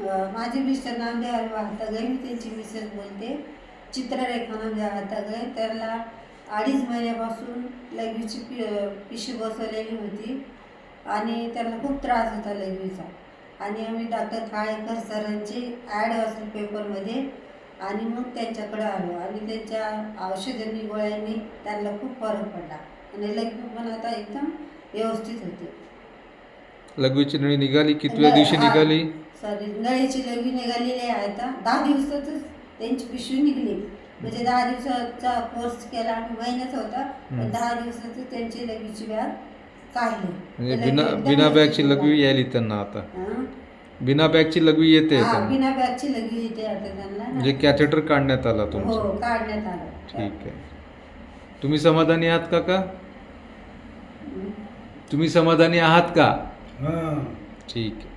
माझे मिस्टर नामदेव हरी वाहतागय मी त्यांची मिसेस बोलते. चित्ररेखा नामदेव वाहतागय त्याला अडीच महिन्यापासून लघवीची पि पिशवी बसवलेली होती. आणि त्याला खूप त्रास होता लघवीचा आणि आम्ही डॉक्टर काळेकर सरांची ॲड वाचली पेपरमध्ये आणि मग त्यांच्याकडे आलो. आणि त्यांच्या औषधांनी गोळ्यांनी त्यांना खूप फरक पडला. आणि लघवी पण आता एकदम व्यवस्थित होते. लघवीची नळी निघाली? कितव्या दिवशी. निघाली? सॉरी नळीची लघवी निघालेली आहे आता. दहा दिवसातच त्यांची पिशवी निघली. म्हणजे दहा दिवसाचा कोर्स केला महिन्याचा होता. पण. दहा दिवसातच त्यांची लघवीची बॅग काढली. म्हणजे ते बिना लघवी एकदम बिना बॅगची लघवी यायली त्यांना आता. हा. बिना बॅगची लघवी येते हा, त्यांना. बिना बॅगची लघवी येते आता त्यांना ना. म्हणजे कॅथेटर काढण्यात आला हो तुमचा. काढण्यात आलं. ठीक आहे. तुम्ही समाधानी आहात काका हम्म. तुम्ही समाधानी आहात का? हां. ठीक आहे.